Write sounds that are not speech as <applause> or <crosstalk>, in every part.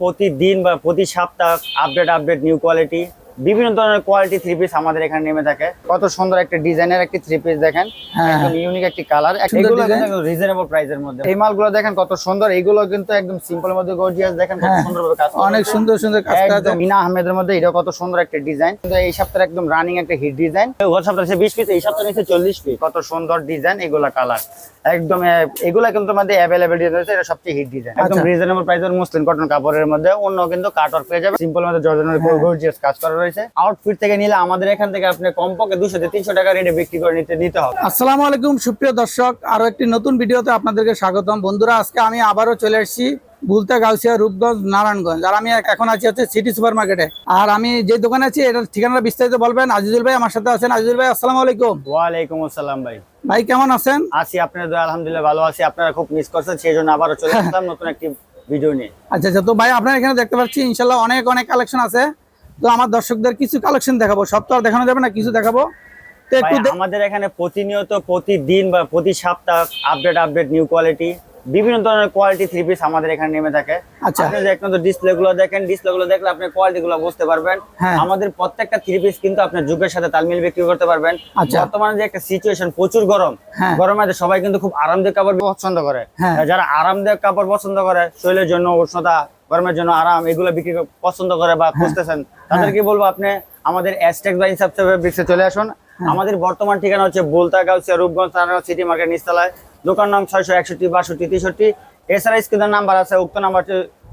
প্রতিদিন বা প্রতি সপ্তাহ আপডেট আপডেট নিউ কোয়ালিটি বিভিন্ন ধরনের কোয়ালিটি থ্রি পিস আমাদের এখানে নেমে থাকে। কত সুন্দর একটা ডিজাইনের একটি থ্রি পিস দেখেন। হ্যাঁ, একদম ইউনিক একটি কালার এগুলো। রিজনেবল প্রাইসের মধ্যে। এই মালগুলো দেখেন কত সুন্দর। এইগুলো কিন্তু একদম সিম্পল মধ্যে গর্জিয়াস দেখেন কত হ্যাঁ, সুন্দর কাজ অনেক সুন্দর সুন্দর কাজ করা আছে। মিনা আহমেদের মধ্যে এটা কত সুন্দর একটা ডিজাইন কিন্তু এই সপ্তাহে একদম রানিং একটা হিট ডিজাইন গত সপ্তাহে আছে বিশ পিস এই সপ্তাহে নিচ্ছে চল্লিশ পিস কত সুন্দর ডিজাইন এগুলা কালার একদম এগুলা কিন্তু আমাদের অ্যাভেলেবেল ডিজাইন আছে এটা সবচেয়ে হিট ডিজাইন একদম আচ্ছা। রিজনেবল প্রাইসের মুসলিম কটন কাপড়ের মধ্যে অন্য কিন্তু কাট ওয়ার্ক পেয়ে যাবে। সিম্পল মধ্যে জর্জনের হ্যাঁ। গর্জিয়াস কাজ করা রয়েছে। আউটফিট থেকে নিলে আমাদের এখান থেকে আপনি কমপক্ষে দুশো থেকে তিনশো টাকা রেটে বিক্রি করে নিতে নিতে হবে। আসসালামু আলাইকুম সুপ্রিয় দর্শক। আরও একটি নতুন ভিডিওতে আপনাদেরকে স্বাগতম। বন্ধুরা আজকে আমি আবারও চলে এসেছি বুলতা গাউসিয়া রূপগঞ্জ নারায়ণগঞ্জ। আর আমি এখন আছি হচ্ছে সিটি সুপার মার্কেটে আর আমি যে দোকানে আছি এটার ঠিকানাটা বিস্তারিত বলবেন। আজিজুল ভাই আমার সাথে আছেন। আজিজুল ভাই আসসালামু আলাইকুম। ওয়ালাইকুম আসসালাম ভাই। ভাই কেমন আছেন? আছি আপনাদের দোয়া আলহামদুলিল্লাহ ভালো আছি। আপনারা খুব মিস করছেন সেই জন্য আবারও চলে <laughs> আসলাম নতুন একটি ভিডিও নিয়ে। আচ্ছা আচ্ছা। তো ভাই আপনার এখানে দেখতে পাচ্ছি ইনশাল্লাহ অনেক অনেক কালেকশন আছে। তো আমার দর্শকদের কিছু কালেকশন দেখাবো সব তো আর দেখানো যাবে না কিছু দেখাবো তো একটু আমাদের এখানে প্রতিনিয়ত প্রতিদিন বা প্রতি সপ্তাহ আপডেট আপডেট নিউ কোয়ালিটি বিভিন্ন ধরনের কোয়ালিটি থ্রি পিস আমাদের এখানে নেমে থাকে আচ্ছা। আপনি যে একমাত্র ডিসপ্লে গুলো দেখেন ডিসপ্লে গুলো দেখলে আপনি কোয়ালিটি গুলো বুঝতে পারবেন হ্যাঁ। আমাদের প্রত্যেকটা থ্রি পিস কিন্তু আপনার যুগের সাথে তালমিল বিক্রি করতে পারবেন আচ্ছা। বর্তমানে যে একটা সিচুয়েশন প্রচুর গরম হ্যাঁ। গরমে সবাই কিন্তু খুব আরামদায়ক কাপড় পছন্দ করে হ্যাঁ। যারা আরামদায়ক কাপড় পছন্দ করে শরীরের জন্য উষ্ণতা গরমের জন্য আরাম এগুলো বিক্রি পছন্দ করে হ্যাঁ। বা খুঁজতেছেন তাদেরকে বলব আপনি আমাদের অ্যাস্টেক বা ফেব্রিক্সে চলে আসুন হ্যাঁ। আমাদের বর্তমান ঠিকানা হচ্ছে বোলতা গাউসিয়া রূপগঞ্জ থানা সিটি মার্কেট নিস্তালায় দোকান নাম ছয়শো একষট্টি বাষট্টি তেষট্টি এছাড়া স্ক্রিনের নাম্বার আছে উক্ত নাম্বার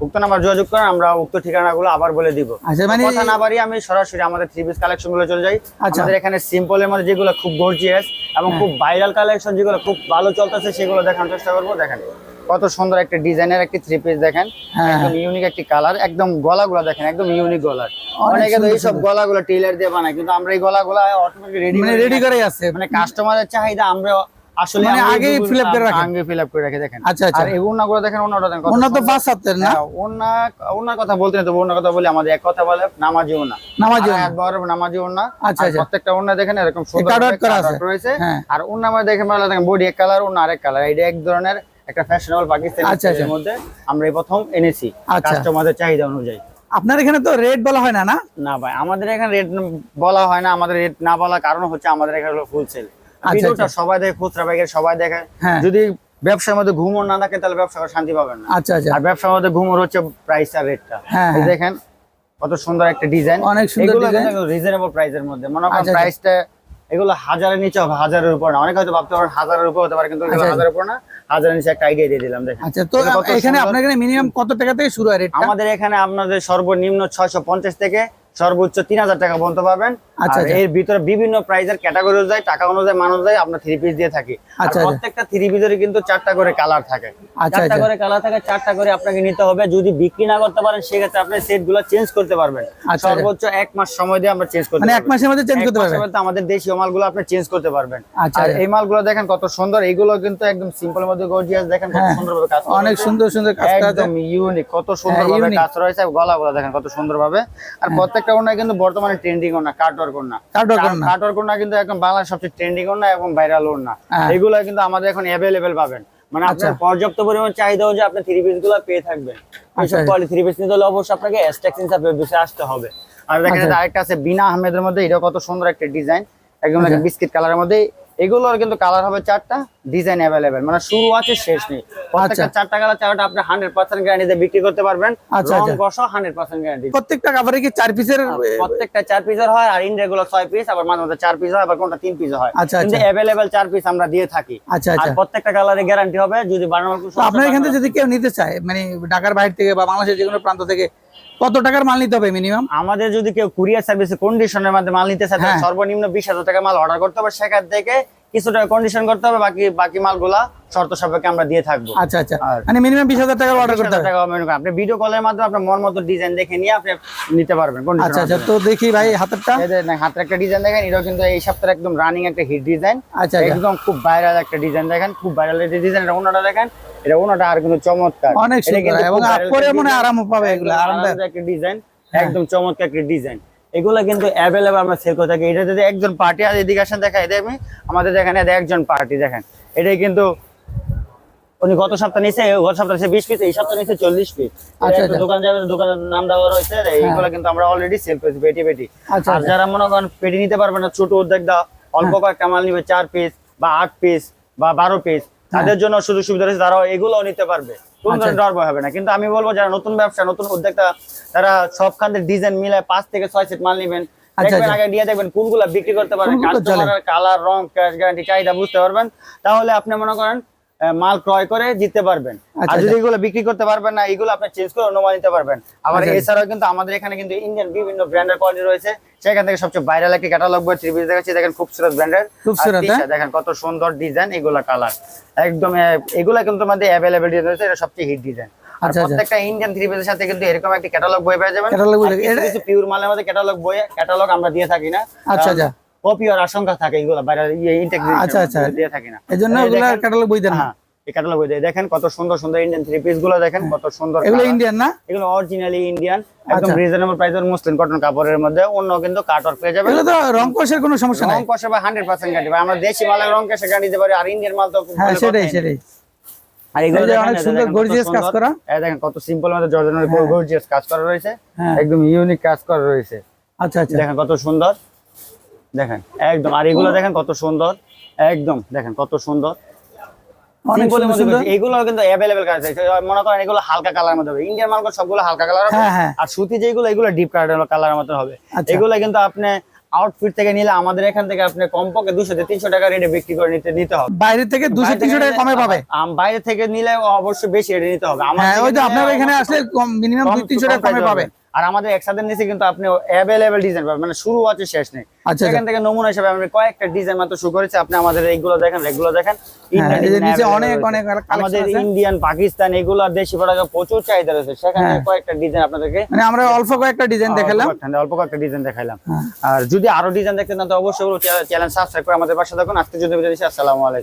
উক্ত নাম্বার যোগাযোগ করেন আমরা উক্ত ঠিকানাগুলো আবার বলে দিব আচ্ছা, মানে- কথা না বাড়িয়ে আমি সরাসরি আমাদের থ্রি পিস কালেকশনগুলো চলে যাই আচ্ছা। আমাদের এখানে সিম্পলের মধ্যে যেগুলো খুব গর্জিয়াস এবং হ্যাঁ। খুব ভাইরাল কালেকশন যেগুলো খুব ভালো চলতেছে সেগুলো দেখানোর চেষ্টা করব দেখেন কত সুন্দর একটা ডিজাইনের একটি থ্রি পিস দেখেন। হ্যাঁ। একদম ইউনিক একটি কালার একদম গলাগুলো দেখেন একদম ইউনিক গলার। অনেকে তো এইসব গলাগুলো টেইলার দিয়ে বানায় কিন্তু আমরা এই গলাগুলো অটোমেটিক রেডি মানে রেডি করে আছে। মানে কাস্টমারের চাহিদা আমরা আসলে মানে আগেই এইগুলো- fill করে রাখেন। আগে fill up করে রাখি দেখেন। আচ্ছা, আচ্ছা। আর এই দেখেন দেখেন ওনার তো পাঁচ হাতের না? হ্যাঁ, কথা বলতে না তো ওড়নার কথা বলি আমাদের এক কথা বলে নামাজি নামাজি নামাজি ওড়না। আচ্ছা, আচ্ছা। প্রত্যেকটা দেখেন এরকম সুন্দর কাট করা আছে। রয়েছে। হ্যাঁ। আর মধ্যে দেখেন বডি এক কালার ওড়না আরেক কালার এটা এক ধরনের একটা ফ্যাশনেবল পাকিস্তানি আচ্ছা, আচ্ছা। এর মধ্যে আমরা এই প্রথম এনেছি আচ্ছা। কাস্টমারদের চাহিদা অনুযায়ী আপনার এখানে তো রেট বলা হয় না না না ভাই আমাদের এখানে রেট বলা হয় না আমাদের রেট না বলার কারণ হচ্ছে আমাদের এখানে হলো ফুল সেল আচ্ছা, ভিডিওটা আচ্ছা। সবাই দেখে খুচরা পাইকারি সবাই দেখে হ্যাঁ। যদি ব্যবসার মধ্যে ঘুমর না থাকে তাহলে ব্যবসা করে শান্তি পাবেন না আচ্ছা আচ্ছা আর ব্যবসার মধ্যে ঘুমর হচ্ছে প্রাইস আর রেটটা হ্যাঁ, হ্যাঁ। দেখেন কত সুন্দর একটা ডিজাইন অনেক সুন্দর। রিজনেবল প্রাইসের মধ্যে মনে করেন আচ্ছা, আচ্ছা। প্রাইসটা এগুলো হাজারের নিচে হবে হাজারের উপর না অনেকে হয়তো ভাবতে পারেন হাজারের উপর হতে পারে কিন্তু আচ্ছা, আচ্ছা। হাজারের উপর না নিচে একটা আইডিয়া দিয়ে দিলাম দেখেন। আচ্ছা তো এখানে আপনার এখানে মিনিমাম কত টাকা থেকে শুরু হয় আমাদের এখানে আপনাদের সর্বনিম্ন ছয়শো পঞ্চাশ থেকে সর্বোচ্চ তিন হাজার টাকা পর্যন্ত পাবেন। আচ্ছা, আচ্ছা। এর ভিতরে বিভিন্ন প্রাইজের ক্যাটাগরি অনুযায়ী টাকা অনুযায়ী মান অনুযায়ী আমরা থ্রি পিস দিয়ে থাকি আচ্ছা, আচ্ছা। প্রত্যেকটা থ্রি পিসের কিন্তু চারটা করে কালার থাকে চারটা। করে কালার থাকে চারটা করে আপনাকে নিতে হবে যদি বিক্রি না করতে পারেন সেক্ষেত্রে আপনি সেটগুলো চেঞ্জ করতে পারবেন। সর্বোচ্চ এক মাস সময় দিয়ে আমরা চেঞ্জ করতে মানে এক মাসের মধ্যে চেঞ্জ করতে পারবেন আমাদের দেশীয় মালগুলো আপনি চেঞ্জ করতে পারবেন আচ্ছা, আর। এই মালগুলো দেখেন কত সুন্দর এইগুলো কিন্তু একদম সিম্পল মধ্যে গর্জিয়াস দেখেন কত হ্যাঁ। সুন্দর ভাবে কাজ অনেক সুন্দর সুন্দর কাজ একদম ইউনিক কত সুন্দর ভাবে unique। কাজ রয়েছে গলা গলা দেখেন কত সুন্দর ভাবে আর প্রত্যেকটা ওনা কিন্তু বর্তমানে ট্রেন্ডিং ওনা কাটওয়ার ওনা Cutwork ওড়না। কিন্তু একদম বাংলার সবচেয়ে ট্রেন্ডিং ওনা এবং ভাইরাল ওনা হ্যাঁ। এগুলো কিন্তু আমাদের এখন অ্যাভেলেবেল পাবেন মানে আপনার আচ্ছা। পর্যাপ্ত পরিমাণ চাহিদা আপনি থ্রি পিসগুলো পেয়ে থাকবেন এইসব আচ্ছা। কোয়ালিটি থ্রি পিস নিতে হলে অবশ্যই আপনাকে আসতে হবে আর দেখেন আচ্ছা। আরেকটা আছে বিনা আহমেদের মধ্যে এটা কত সুন্দর একটা ডিজাইন একদম। বিস্কিট কালারের মধ্যে এগুলোর কিন্তু কালার হবে চারটা ডিজাইন অ্যাভেলেবেল মানে শুরু আছে শেষ নেই। প্রত্যেকটা চারটা কালার চারটা আপনি হান্ড্রেড পার্সেন্ট গ্যারান্টিতে বিক্রি করতে পারবেন। আচ্ছা, রং আচ্ছা। বসো হান্ড্রেড পার্সেন্ট গ্যারান্টি প্রত্যেকটা কাভারে কি চার পিসের প্রত্যেকটা চার পিসের হয় আর ইন্ডিয়া গুলো ছয় পিস আবার মাঝে মাঝে চার পিস হয় আবার কোনটা তিন পিস হয়। আচ্ছা, কিন্তু আচ্ছা। অ্যাভেলেবেল চার পিস আমরা দিয়ে থাকি। আচ্ছা আর আচ্ছা। প্রত্যেকটা কালারে গ্যারান্টি হবে যদি বানানোর আপনার এখান থেকে যদি কেউ নিতে চায় মানে ঢাকার বাইরে থেকে বা বাংলাদেশের যে কোনো প্রান্ত থেকে কত টাকার মাল নিতে হবে মিনিমাম আমাদের যদি কেউ কুরিয়ার সার্ভিসে কন্ডিশনের মধ্যে মাল নিতে চায় হ্যাঁ। সর্বনিম্ন বিশ হাজার টাকা মাল অর্ডার করতে হবে। সেখান থেকে কিছু টাকা কন্ডিশন করতে হবে বাকি বাকি মালগুলা শর্ত সাপেক্ষে আমরা দিয়ে থাকব। আচ্ছা আচ্ছা। মানে মিনিমাম বিশ হাজার টাকার অর্ডার করতে হবে? টাকা আপনি ভিডিও কলের মাধ্যমে আপনার মন মতো ডিজাইন দেখে নিয়ে আপনি নিতে পারবেন আচ্ছা আচ্ছা। তো দেখি ভাই হাতেরটা। এই দেখেন, হাতের একটা ডিজাইন দেখেন এটাও কিন্তু এই সপ্তাহে একদম রানিং একটা হিট ডিজাইন আচ্ছা আচ্ছা। একদম খুব ভাইরাল একটা ডিজাইন দেখেন খুব ভাইরাল একটা ডিজাইন এটা ওনাটা দেখেন এটা ওনাটা আর কিন্তু চমৎকার। অনেক সুন্দর এবং পরে মনে হয় design। পাবে এগুলো আরামদায়ক আরামদায়ক একটা ডিজাইন একদম চমৎকার একটা ডিজাইন এগুলা কিন্তু অ্যাভেলেবল আমরা সেল করে থাকি। এটা যদি একজন পার্টি আর এদিকে আসেন দেখা এদের আমি। আমাদের এখানে একজন পার্টি দেখেন। এটাই কিন্তু উনি গত সপ্তাহে নিচে গত সপ্তাহে নিচে বিশ পিস এই সপ্তাহে নিচে চল্লিশ পিস আচ্ছা, আচ্ছা। দোকান যাবে দোকানের নাম দেওয়া রয়েছে এইগুলো কিন্তু আমরা অলরেডি সেল করেছি পেটি পেটি। আচ্ছা, আর। যারা মনে করেন পেটি নিতে পারবে না ছোট উদ্যোক্তা অল্প কয়েকটা মাল নিবে চার পিস বা আট পিস বা বারো পিস তাদের জন্য সুযোগ সুবিধা রয়েছে তারাও এগুলোও নিতে পারবে। কোন আচ্ছা। ধরনের ডর হবে না কিন্তু আমি বলব যারা নতুন ব্যবসা নতুন উদ্যোক্তা তারা সবখান থেকে ডিজাইন মিলায় পাঁচ থেকে ছয় সেট মাল নিবেন আচ্ছা, দেখবেন আচ্ছা। আগে দিয়ে দেখবেন কোনগুলা বিক্রি করতে পারবেন কাস্টমারের কালার রং ক্যাশ গ্যারান্টি চাহিদা বুঝতে পারবেন তাহলে আপনি মনে করেন মাল ক্রয় করে জিততে পারবেন। আচ্ছা, আর যদি এগুলো বিক্রি করতে পারবেন না এগুলো আপনি চেঞ্জ করে অনুমান নিতে পারবেন। আবার আচ্ছা। এছাড়াও কিন্তু আমাদের এখানে কিন্তু ইন্ডিয়ান বিভিন্ন ব্র্যান্ডের কোয়ালিটি রয়েছে। সেখান থেকে সবচেয়ে ভাইরাল একটি ক্যাটালগ বই থ্রি পিস দেখাচ্ছি। দেখেন খুবসুরত ব্র্যান্ডের খুবসুরত, হ্যাঁ? দেখেন কত সুন্দর ডিজাইন এগুলো কালার একদম এগুলা কিন্তু আমাদের অ্যাভেলেবেল ডিজাইন রয়েছে এটা সবচেয়ে হিট ডিজাইন আচ্ছা, আচ্ছা। প্রত্যেকটা ইন্ডিয়ান থ্রি পিসের সাথে কিন্তু এরকম একটি ক্যাটালগ বই পেয়ে যাবেন। বই, কিছু পিওর মালের মধ্যে ক্যাটালগ বই ক্যাটালগ আমরা দিয়ে থাকি না। আচ্ছা, আচ্ছা। কপি আর আশঙ্কা থাকে এগুলো বাইরে ইয়ে ইনটেক আচ্ছা, আচ্ছা। দিয়ে থাকি না। এই জন্য এই ওগুলা দেখেন- ক্যাটালগ বই দেন না। হ্যাঁ এই ক্যাটালগ বই দেখেন কত সুন্দর সুন্দর ইন্ডিয়ান থ্রি পিসগুলো দেখেন কত সুন্দর এগুলো ইন্ডিয়ান না? এগুলো অরিজিনালি ইন্ডিয়ান একদম। রিজনেবল প্রাইসের মুসলিম কটন কাপড়ের মধ্যে অন্য কিন্তু কাট ওয়ার্ক পেয়ে যাবেন। এগুলো তো রং কষের কোনো সমস্যা নাই। রং কষে বা হান্ড্রেড পার্সেন্ট গ্যারান্টি আমরা দেশি মালের রং কষে গ্যারান্টি দিতে পারি আর ইন্ডিয়ান মাল তো হ্যাঁ সেটাই সেটাই। আর এগুলো দেখেন, অনেক সুন্দর gorgeous কাজ করা। এই দেখেন কত সিম্পল মধ্যে জর্জনের গর্জিয়াস কাজ করা রয়েছে। হ্যাঁ। একদম ইউনিক কাজ করা রয়েছে। আচ্ছা আচ্ছা। দেখেন কত সুন্দর। দেখেন একদম। আর এগুলো দেখেন কত সুন্দর। একদম দেখেন কত সুন্দর। এগুলো কিন্তু অ্যাভেলেবেল কালার মনে করেন এগুলো হালকা কালার মধ্যে হবে। ইন্ডিয়ান মালগুলো সবগুলো হালকা কালার হবে। আর সুতি যেগুলো এগুলো ডিপ কালার মতো হবে। এগুলো কিন্তু আপনি আউটফিট থেকে নিলে আমাদের এখান থেকে আপনি কমপক্ষে দুশো থেকে তিনশো টাকা রেটে বিক্রি করে নিতে নিতে হবে। বাইরে থেকে দুশো তিনশো টাকা কমে পাবে? আম- বাইরে থেকে নিলে অবশ্যই বেশি রেটে নিতে হবে। আমার হ্যাঁ ওই তো আপনার এখানে আসলে মিনিমাম কম- দুই তিনশো টাকা কমে পাবে। আর আমাদের একসাথে নিচে কিন্তু আপনি অ্যাভেলেবেল ডিজাইন পাবেন। মানে শুরু আছে শেষ নেই। আচ্ছা, সেখান থেকে নমুনা হিসেবে আমি কয়েকটা ডিজাইন মাত্র শুরু করেছি। আপনি আমাদের এইগুলো দেখেন এগুলো দেখেন। হ্যাঁ, এই যে design নিচে available অনেক অনেক আমাদের ইন্ডিয়ান পাকিস্তান এগুলো দেশি প্রোডাক্ট প্রচুর চাহিদা রয়েছে। সেখানে হ্যাঁ। কয়েকটা ডিজাইন আপনাদেরকে মানে আমরা অল্প কয়েকটা ডিজাইন দেখালাম। অল্প কয়েকটা- ডিজাইন দেখাইলাম হ্যাঁ। আর যদি আরও ডিজাইন দেখতে চান তো অবশ্যই চ্যানেল সাবস্ক্রাইব করে আমাদের পাশে থাকুন। আজকে যদি আসসালামু আলাইকুম।